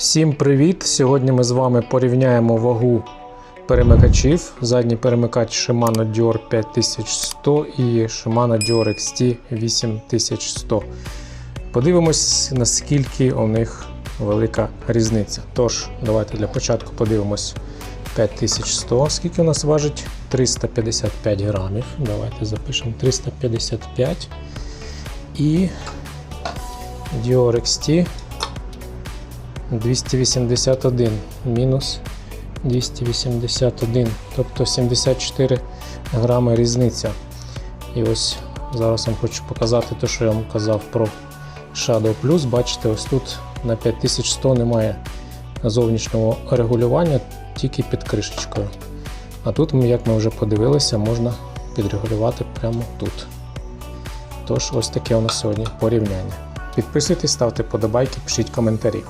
Всім привіт! Сьогодні ми з вами порівняємо вагу перемикачів. Задній перемикач Shimano Dior 5100 і Shimano Dior XT 8100. Подивимось, наскільки у них велика різниця. Тож, давайте для початку подивимось 5100. Скільки у нас важить? 355 грамів. Давайте запишемо 355. І Dior XT 281 мінус 281, тобто 74 грами різниця. І ось зараз вам хочу показати те, що я вам казав про Shadow Plus. Бачите, ось тут на 5100 немає зовнішнього регулювання, тільки під кришечкою. А тут, як ми вже подивилися, можна підрегулювати прямо тут. Тож, ось таке у нас сьогодні порівняння. Підписуйтесь, ставте подобайки, пишіть коментарі.